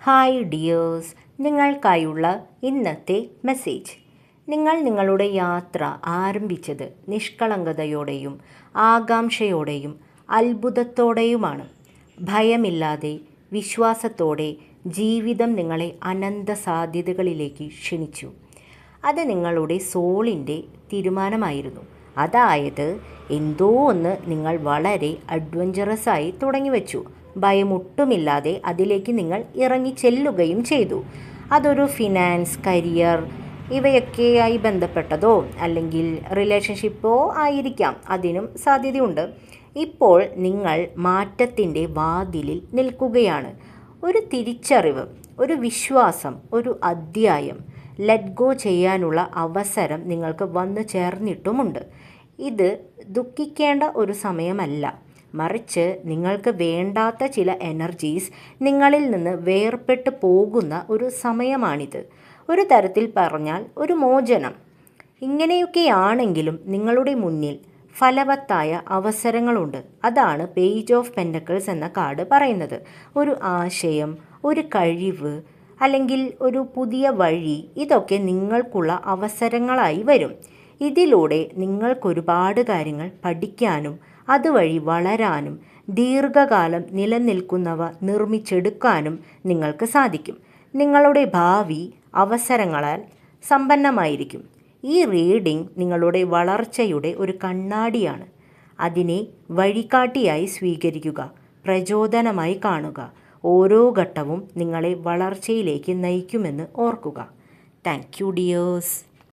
Hi dears നിങ്ങൾക്കായുള്ള ഇന്നത്തെ message നിങ്ങൾ നിങ്ങളുടെ യാത്ര ആരംഭിച്ചത് നിഷ്കളങ്കതയോടെയും ആകാംക്ഷയോടെയും അത്ഭുതത്തോടെയുമാണ്. ഭയമില്ലാതെ വിശ്വാസത്തോടെ ജീവിതം നിങ്ങളെ അനന്ത സാധ്യതകളിലേക്ക് ക്ഷണിച്ചു. അത് നിങ്ങളുടെ സോളിന്റെ തീരുമാനമായിരുന്നു. അതായത് എന്തോ ഒന്ന് നിങ്ങൾ വളരെ അഡ്വഞ്ചറസ് ആയി തുടങ്ങി വെച്ചു. ഭയമൊട്ടുമില്ലാതെ അതിലേക്ക് നിങ്ങൾ ഇറങ്ങി ചെല്ലുകയും ചെയ്തു. അതൊരു ഫിനാൻസ് കരിയർ ഇവയൊക്കെയായി ബന്ധപ്പെട്ടതോ അല്ലെങ്കിൽ റിലേഷൻഷിപ്പോ ആയിരിക്കാം. അതിനും സാധ്യതയുണ്ട്. ഇപ്പോൾ നിങ്ങൾ മാറ്റത്തിന്റെ വാതിലിൽ നിൽക്കുകയാണ്. ഒരു തിരിച്ചറിവ് ഒരു വിശ്വാസം ഒരു അധ്യായം. ലെറ്റ് ഗോ ചെയ്യാനുള്ള അവസരം നിങ്ങൾക്ക് വന്നു ചേർന്നിട്ടുമുണ്ട്. ഇത് ദുഃഖിക്കേണ്ട ഒരു സമയമല്ല. മറിച്ച് നിങ്ങൾക്ക് വേണ്ടാത്ത ചില എനർജീസ് നിങ്ങളിൽ നിന്ന് വേർപെട്ട് പോകുന്ന ഒരു സമയമാണിത്. ഒരു തരത്തിൽ പറഞ്ഞാൽ ഒരു മോചനം. ഇങ്ങനെയൊക്കെയാണെങ്കിലും നിങ്ങളുടെ മുന്നിൽ ഫലവത്തായ അവസരങ്ങളുണ്ട്. അതാണ് പേജ് ഓഫ് പെൻഡക്കിൾസ് എന്ന കാർഡ് പറയുന്നത്. ഒരു ആശയം ഒരു കഴിവ് അല്ലെങ്കിൽ ഒരു പുതിയ വഴി ഇതൊക്കെ നിങ്ങൾക്കുള്ള അവസരങ്ങളായി വരും. ഇതിലൂടെ നിങ്ങൾക്കൊരുപാട് കാര്യങ്ങൾ പഠിക്കാനും അതുവഴി വളരാനും ദീർഘകാലം നിലനിൽക്കുന്നവ നിർമ്മിച്ചെടുക്കാനും നിങ്ങൾക്ക് സാധിക്കും. നിങ്ങളുടെ ഭാവി അവസരങ്ങളാൽ സമ്പന്നമായിരിക്കും. ഈ റീഡിംഗ് നിങ്ങളുടെ വളർച്ചയുടെ ഒരു കണ്ണാടിയാണ്. അതിനെ വഴികാട്ടിയായി സ്വീകരിക്കുക പ്രചോദനമായി കാണുക. ഓരോ ഘട്ടവും നിങ്ങളെ വളർച്ചയിലേക്ക് നയിക്കുമെന്ന് ഓർക്കുക. Thank you dears